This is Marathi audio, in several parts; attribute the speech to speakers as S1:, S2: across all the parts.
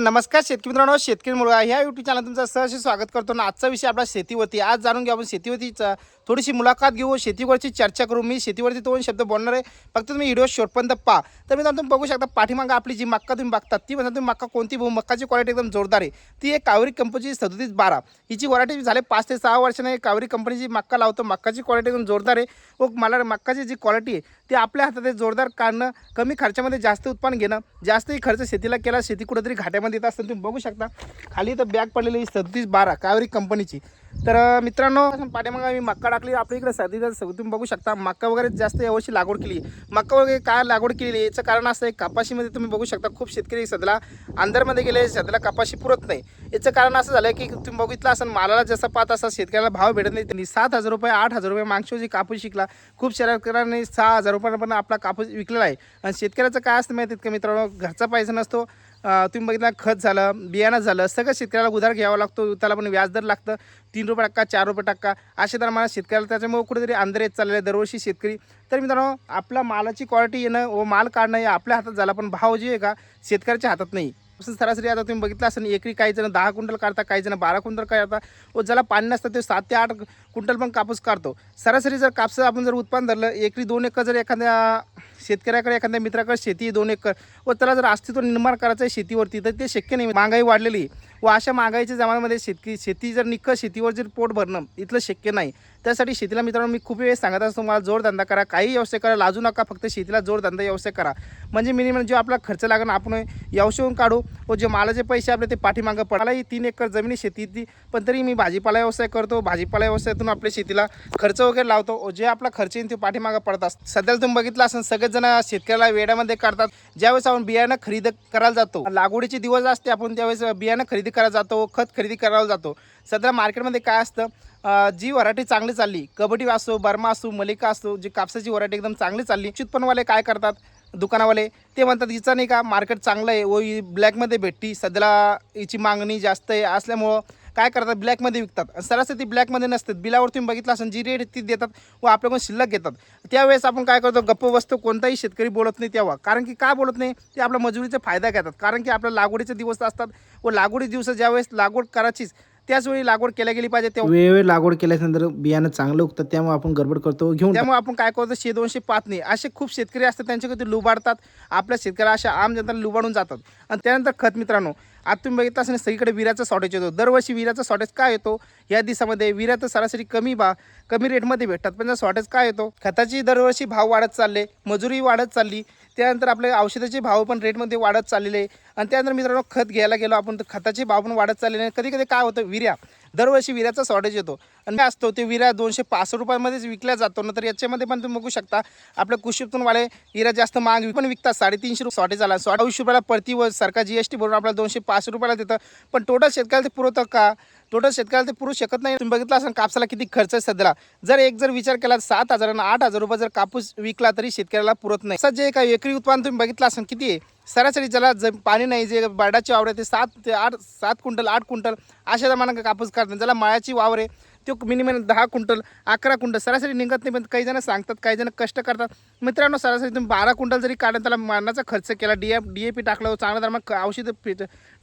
S1: नमस्कार शेतकरी मित्रांनो शेतकरी मुलगा ह्या युट्यूब चॅनल तुमचं सहर्ष स्वागत करतो. ना आजचा विषय आपला शेतीवरती. आज जाणून घेऊ आपण शेतीवरतीचा थोडीशी मुलाखत घेऊ. शेतीवरची चर्चा करू. मी शेतीवरती दोन शब्द बोलणार आहे. फक्त तुम्ही व्हिडिओ शेवटपर्यंत पहा. तर मित्रांनो तुम्ही बघू शकता पाठीमागं आपली जी मक्का तुम्ही बघतात ती म्हणता तुम्ही मक्का कोणती? भाऊ मक्काची क्वालिटी एकदम जोरदार आहे. ती एक कावेरी कंपनीची सदोतीस बारा. हिची व्हरायटी झाले पाच ते सहा वर्षाने कावेरी कंपनीची मक्का लावतो. मक्काची क्वालिटी एकदम जोरदार आहे. व मला मक्काची जी क्वालिटी आहे ते आपल्या हातात आहे. जोरदार काढणं कमी खर्चामध्ये जास्त उत्पन्न घेणं जास्तही खर्च शेतीला केला शेती कुठेतरी घाट्यामध्ये येत असताना तुम्ही बघू शकता. खाली तर बॅग पडलेली सदतीस बारा कावेरी कंपनीची तर मित्रांनो पाठीमागं मी मक्का टाकली. आपल्या इकडे सर्दीचा तुम्ही बघू शकता. मक्का वगैरे जास्त यावर्षी लागवड केली. मक्का वगैरे काय लागवड केलेली याचं कारण असं आहे कपाशीमध्ये तुम्ही बघू शकता खूप शेतकरी सध्याला अंदरमध्ये गेले सध्याला कपाशी पुरत नाही. याचं कारण असं झालं की तुम्ही बघितलं असं मालाला जसं पाहत असा शेतकऱ्याला भाव भेटत नाही. त्यांनी सात हजार रुपये आठ हजार रुपये मागच्या वर्षी कापूस शिकला खूप शेतकऱ्यांनी सहा हजार रुपयापर्यंत आपला कापूस विकलेला आहे. आणि शेतकऱ्याचं काय असतं माहिती का मित्रांनो? घरचा पैसा नसतो. तुम्ही बघितला खत झालं बियाणं झालं सगळं शेतकऱ्याला उधार घ्यावा लागतो त्याला पण व्याजदर लागतं तीन रुपये टक्का चार रुपये टक्का अशा दरम्यान शेतकऱ्याला त्याच्यामुळे कुठेतरी अंदर येत चाललेलं आहे दरवर्षी शेतकरी. तर मित्रांनो आपला मालाची क्वालिटी येणं व माल काढणं हे आपल्या हातात झाला पण भाव जे आहे का शेतकऱ्याच्या हातात नाही. सरासरी आता तुम्ही बघितलं असं एकरी काही जण दहा क्विंटल काढता काही जण बारा क्विंटल काढतात. व ज्याला पाणी नसतं ते सात ते आठ क्विंटल पण कापूस काढतो. सरासरी जर कापसाचं आपण जर उत्पादन धरलं एकरी दोन एकर जर एखाद्या शेतकऱ्याकडे एखाद्या मित्राकडे शेती आहे दोन एकर व त्याला जर अस्तित्व निर्माण करायचं आहे शेतीवरती तर ते शक्य नाही. महागाई वाढलेली आहे. व अशा महागाईच्या जमान्यामध्ये शेतकी शेती जर निकं शेतीवर जर पोट भरणं इथलं शक्य नाही. त्यासाठी शेतीला मित्रांनो मी खूप वेळेस सांगत असतो तुम्हाला जोडधंदा करा काही व्यवसाय करा लाजू नका फक्त शेतीला जोडधंदा व्यवसाय करा. म्हणजे मिनिमम जो आपला खर्च लागणार आपण व्यवसायहून काढू व जे मालाचे पैसे आपले ते पाठीमागं पडायलाही तीन एकर जमिनी शेती ती पण तरी मी भाजीपाला व्यवसाय करतो. भाजीपाला व्यवसायातून आपल्या शेतीला खर्च वगैरे लावतो व जे आपला खर्च येईल ते पाठीमागं पडत असतो सध्याला तुम्ही बघितलं असेल सगळेजण शेतकऱ्याला वेड्यामध्ये काढतात. ज्यावेळेस आपण बियाणं खरेदी करायला जातो लागवडीचे दिवस असते आपण त्यावेळेस बियाणं खरेदी करायला जातो खत खरेदी करायला जातो. सध्या मार्केटमध्ये काय असतं जी व्हरायटी चांगली चालली. कबड्डी असो बर्मा असो मलिका असो जी कापसाची व्हरायटी एकदम चांगली चालली. उत्पन्नवाले काय करतात? दुकानावाले. ते म्हणतात हिचा नाही का मार्केट चांगलं आहे. व ही ब्लॅकमध्ये भेटती. सध्याला हिची मागणी जास्त आहे. असल्यामुळं काय करतात? ब्लॅकमध्ये विकतात. सरासरी ती ब्लॅकमध्ये नसतात. बिलावर तुम्ही बघितलं असेल जी रेट ती देतात व आपल्याकडून शिल्लक घेतात. त्यावेळेस आपण काय करतो? गप्प बसतो. कोणताही शेतकरी बोलत नाही तेव्हा. कारण की का बोलत नाही? ते आपल्या मजुरीचा फायदा घेतात. कारण की आपल्या लागवडीचे दिवस असतात व लागवडी दिवस ज्यावेळेस लागवड करायचीच त्याच वेळी लागवड केल्या गेली पाहिजे तेव्हा. वेळोवेळी लागवड केल्यानंतर बियाणं चांगलं उगतं त्यामुळे आपण गडबड करतो घेऊन त्यामुळे आपण काय करतो शे दोनशे पाच नाही. असे खूप शेतकरी असतात त्यांच्याकडे ते लुबाडतात आपल्या शेतकऱ्या अशा आम जनताला लुबाडून जातात. आणि त्यानंतर खत मित्रांनो आता तुम्ही बघितलं असेल सगळीकडे विराचा शॉर्टेज येतो. दरवर्षी विराचा शॉर्टेज काय येतो? या दिवसामध्ये विराचं सरासरी कमी बा कमी रेटमध्ये भेटतात. पण शॉर्टेज काय येतो? खताची दरवर्षी भाव वाढत चालले मजुरी वाढत चालली. त्यानंतर आपले औषधाचे भाव पण रेटमध्ये वाढत चाललेले. आणि त्यानंतर मित्रांनो खत घ्यायला गेलो आपण तर खताचे भाव पण वाढत चाललेले. कधी कधी काय होतं विर्या दरवर्षी विऱ्याचा शॉर्टेज येतो. आणि काय असतो ते विरा दोनशे पासष्ट रुपयामध्येच विकल्या जातो. ना तर याच्यामध्ये पण तुम्ही बघू शकता आपल्या कृषीतून वाले विरा जास्त महाग पण विकतात. साडेतीनशे रुपये शॉर्टेज आला अडीचशे रुपयाला प्रति व सरकार जी एस टी भरून आपल्याला दोनशे पासष्ट रुपयाला देतं. पण टोटल शेतकऱ्याला ते पुरवतं का? टोटल शेतकऱ्याला ते पुरू शकत नाही. तुम्ही बघितलं असं कापसाला किती खर्च आहे सध्याला. जर एक जर विचार केला सात हजार आणि आठ हजार रुपये जर कापूस विकला तरी शेतकऱ्याला पुरत नाही. असं जे काही एकरी उत्पादन तुम्ही बघितलं असं किती आहे? सरासरी ज्याला ज पाणी नाही जे बर्डाची वावर आहे ते सात ते आठ सात क्विंटल आठ क्विंटल अशा प्रमाणात कापूस काढतात. ज्याला माळ्याची वावर आहे तो मिनिमम दहा क्विंटल अकरा क्विंटल सरासरी निघत नाही पण काही जण सांगतात काही जण कष्ट करतात. मित्रांनो सरासरी तुम्ही बारा क्विंटल जरी काढलं त्याला मारण्याचा खर्च केला D F D A P टाकलं चांगला मग औषधं पी-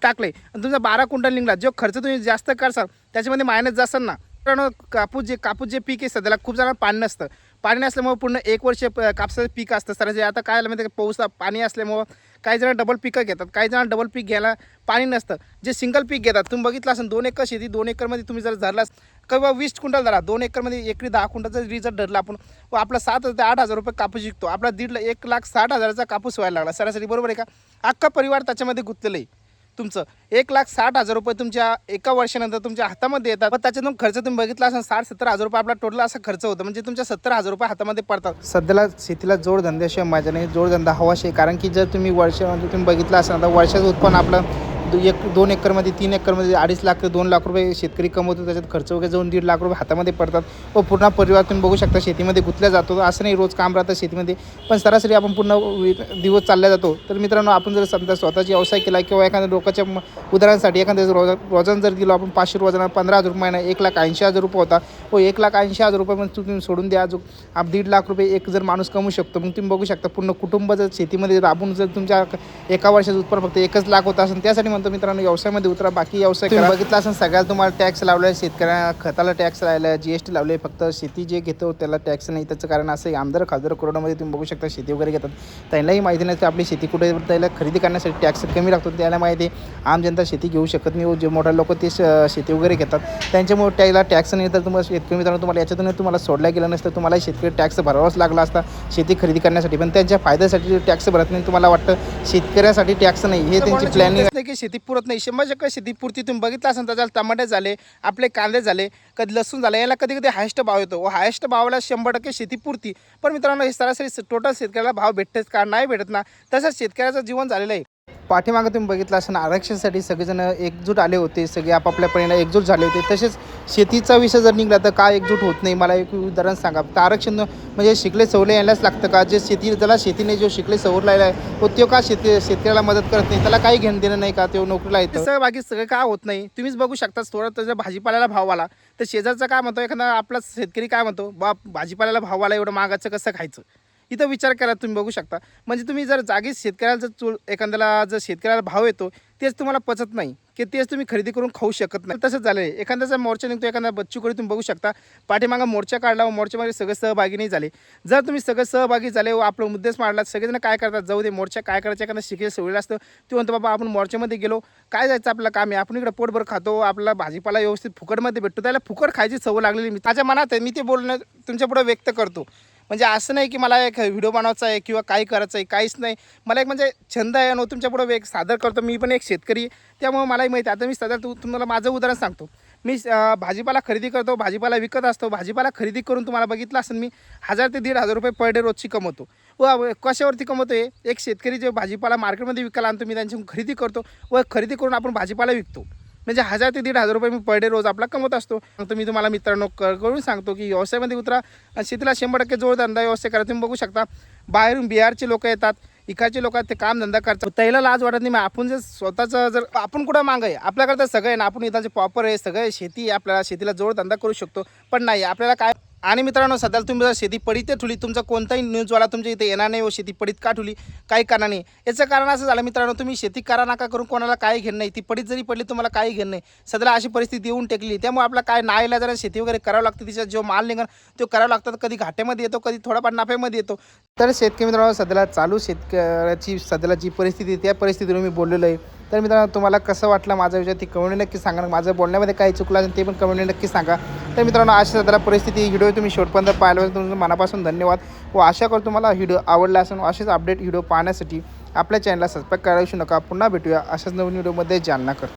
S1: टाकले आणि तुमचा बारा क्विंटल निघला जो खर्च तुम्ही जास्त करसाल त्याच्यामध्ये मायनस जासाल ना. मित्रांनो कापूस जे कापूस जे पीक आहे त्याला खूप जणांना पाणी नसतं. पाणी नसल्यामुळे पूर्ण एक वर्ष कापसाचं पीक असतं. सरासरी आता काय झालं माहिती पाऊस पाणी असल्यामुळं काही जण डबल पिकं घेतात काही जण डबल पीक घ्यायला पाणी नसतं. जे सिंगल पीक घेतात तुम्ही बघितलं असेल दोन एकर शेती दोन एकरमध्ये तुम्ही जर धरलास किंवा वीस क्विंटल धरा दोन एकरमध्ये एकरी दहा क्विंटलचा रिझल्ट धरला आपण व आपला सात हजार ते आठ हजार रुपये कापूस विकतो आपला दीड ला- एक लाख साठ हजाराचा कापूस व्हायला लागला सरासरी बरोबर आहे का? अख्खा परिवार त्याच्यामध्ये गुंतलेला आहे. तुमचं. एक लाख साठ हजार रुपये तुमच्या एका वर्षानंतर तुमच्या हातामध्ये येतात. पण त्याच्यातून खर्च तुम्ही बघितला असेल साठ सत्तर हजार रुपये आपला टोटल असा खर्च होतो. म्हणजे तुमच्या सत्तर हजार रुपये हातामध्ये पडतात. सध्याला शेतीला जोडधंद्याशिवाय माझ्या नाही जोडधंदा हवाशी आहे कारण की जर तुम्ही वर्षामध्ये तुम्ही बघितलं असेल आता वर्षाचं उत्पन्न आपलं एक दोन एकरमध्ये तीन एकरमध्ये अडीच लाख ते दोन लाख रुपये शेतकरी कमवतो त्याच्यात खर्च वगैरे जाऊन दीड लाख रुपये हातामध्ये पडतात व पूर्ण परिवार तुम्ही बघू शकता शेतीमध्ये गुंतल्या जातो. असं नाही रोज काम राहतं शेतीमध्ये पण सरासरी आपण पूर्ण दिवस चालला जातो. तर मित्रांनो आपण जर समजा स्वतःची व्यवसाय केला किंवा एखाद्या लोकांच्या उदाहरणासाठी एखाद्या रोज वजन जर दिलो आपण पाचशे रोजांना पंधरा हजार रुपये महिना एक लाख ऐंशी हजार रुपये होता व एक लाख ऐंशी हजार रुपये पण तुम्ही सोडून द्या जो आप दीड लाख रुपये एक जर माणूस कमवू शकतो मग तुम्ही बघू शकता पूर्ण कुटुंब जर शेतीमध्ये राबून जर तुमच्या एका वर्षाचं उत्पन्न फक्त एकच लाख होता असेल त्यासाठी म्हणतो मित्रांनो व्यवसायामध्ये उतरा बाकी व्यवसाय तुम्ही बघितला असेल सगळ्याला तुम्हाला टॅक्स लावलाय शेतकऱ्यांना खताला टॅक्स लावलाय जीएसटी लावले फक्त शेती जे घेतो त्याला टॅक्स नाही. त्याचं कारण असं आहे आमदार खासदार करोडामध्ये तुम्ही बघू शकता शेती वगैरे घेतात. त्यांनाही माहिती नाही की आपली शेती कुठे आहे. त्याला खरेदी करण्यासाठी टॅक्स कमी लागतो त्याला माहिती आहे. आम जनता शेती घेऊ शकत नाही व जे मोठे लोक ते शेती वगैरे घेतात. त्यांच्यामुळे त्याला टॅक्स नाही तर तुम्हाला शेतकरी मित्रांनो तुम्हाला याच्यातून तुम्हाला सोडल्या गेलं नसतं तुम्हाला शेतकरी टॅक्स भरावाच लागला असता शेती खरेदी करण्यासाठी. पण त्यांच्या फायद्यासाठी टॅक्स भरत नाही तुम्हाला वाटतं शेतकऱ्यासाठी टॅक्स नाही हे त्यांची प्लॅनिंग की शेती पुरत नाही. शंभर टक्के शेती पुरती तुम्ही बघितलं असेल त्याच्याला टमाटे झाले आपले कांदे झाले कधी लसूण झाले याला कधी कधी हायस्ट भाव येतो. व हायस्ट भावाला शंभर टक्के शेती पुरती. पण मित्रांनो हे सरासरी टोटल शेतकऱ्याला भाव भेटतेच का? नाही भेटत ना. तसंच शेतकऱ्याचं जीवन झालेलं आहे. पाठीमागं तुम्ही बघितलं असं आरक्षणासाठी सगळेजण एकजूट आले होते सगळे आपापल्या परीने एकजूट झाले होते. तसेच शेतीचा विषय जर निघाला तर का एकजूट होत नाही? मला एक उदाहरण सांगा. तर आरक्षण म्हणजे शिकले सवले यायलाच लागतं का? जे शेती ज्याला शेतीने जो शिकले सवरलेला आहे तो तो का शेती शेतकऱ्याला मदत करत नाही? त्याला काही घेणं देणं नाही का? तो नोकरीला येतं. सगळं बाकी सगळं का होत नाही? तुम्हीच बघू शकता थोडं तर भाजीपाल्याला भाव आला तर शेजारचा काय म्हणतो? एखादा आपला शेतकरी काय म्हणतो? बा भाजीपाल्याला भाव आला एवढं महागाचं कसं खायचं? इथं विचार करा तुम्ही बघू शकता. म्हणजे तुम्ही जर जागीच शेतकऱ्याला जर चूल एखाद्याला जर शेतकऱ्याला भाव येतो तेच तुम्हाला पचत नाही. की तेच तुम्ही खरेदी करून खाऊ शकत नाही. तसंच झालं आहे एखाद्याचा मोर्चा निघतो एखादा बच्चूकडे तुम्ही बघू शकता. पाठीमागा मोर्चा काढला व मोर्चामध्ये सगळे सहभागी नाही झाले. जर तुम्ही सगळे सहभागी झाले व आपलं मुद्देच मांडला सगळेजण काय करतात? जाऊ दे मोर्चा काय करायचं? एखादा शिकेल सवयीला असतं. ते म्हणतो बाबा आपण मोर्चामध्ये गेलो. काय जायचं आपलं काम आहे? आपण इकडे पोटभर खातो. आपला भाजीपाला व्यवस्थित फुकटमध्ये भेटतो. त्याला फुकट खायची सवय लागलेली मी माझ्या मनात आहे मी ते बोलणं तुमच्यापुढे व्यक्त करतो. म्हणजे असं नाही की मला एक व्हिडिओ बनवायचा आहे किंवा काही करायचं आहे काहीच नाही. मला एक म्हणजे छंद आहे आणि तुमच्यापुढं एक सादर करतो. मी पण एक शेतकरी त्यामुळे मलाही माहिती आहे. आता मी सध्या तू तुम्हाला माझं उदाहरण सांगतो. मी भाजीपाला खरेदी करतो भाजीपाला विकत असतो. भाजीपाला खरेदी करून तुम्हाला बघितलं असेल मी हजार ते दीड हजार रुपये पर डे रोजची कमवतो. व कशावरती कमवतो आहे एक शेतकरी जे भाजीपाला मार्केटमध्ये विकायला आणतो मी त्यांची खरेदी करतो व खरेदी करून आपण भाजीपाला विकतो. म्हणजे हजार ते दीड हजार रुपये मी पर डे रोज आपला कमवत असतो. तर मी तुम्हाला मित्रांनो क- कळून सांगतो की व्यवसायामध्ये उतरा. आणि शेतीला शंभर टक्के जोडधंदा व्यवसाय करा. तुम्ही बघू शकता बाहेरून बिहारचे लोक येतात इकडचे लोक ते काम धंदा करतात. त्याला लाज वाटत नाही. मग आपण जर स्वतःचं जर आपण कुठं माग आहे? आपल्याकडे तर सगळं आहे ना. आपण इथं प्रॉपर आहे सगळं शेती आहे आपल्याला शेतीला जोडधंदा करू शकतो. पण नाही आपल्याला काय आणि मित्रांनो सध्याला तुम्ही जर शेती पडीत ठुली तुमचा कोणताही न्यूजवाला तुमच्या इथे येणार नाही व शेती पडीत का ठुली काही कारण नाही. याचं कारण असं झालं मित्रांनो तुम्ही शेती करा नका करून कोणाला काही घेणं नाही. ती पडीत जरी पडली तुम्हाला काही घेणं नाही. सध्याला अशी परिस्थिती येऊन टेकली. त्यामुळे आपला काय नाईला जरा शेती वगैरे करावं लागते तिचा जो माल निघण तो करावा लागतात कधी घाट्यामध्ये येतो कधी थोडाफार नफ्यामध्ये येतो. तर शेतकरी मित्रांनो सध्याला चालू शेतकऱ्याची सध्याला जी परिस्थिती त्या परिस्थितीवर मी बोललेलो आहे. तर मित्रांनो तुम्हाला कसं वाटलं माझा विचार ती कमेंट नक्की सांगा. माझं बोलण्यामध्ये काही चुकलं असेल ते पण कमेंट नक्की सांगा. तर मित्रांनो अशा जरा परिस्थिती व्हिडिओ तुम्ही शेवटपर्यंत पाहिल्याबद्दल तुमचं मनापासून धन्यवाद. व आशा करतो तुम्हाला व्हिडिओ आवडला असेल व असेच अपडेट व्हिडिओ पाहण्यासाठी आपल्या चॅनलला सबस्क्राईब करायला विसरू नका. पुन्हा भेटूया अशाच नवीन व्हिडिओमध्ये. जालना कर.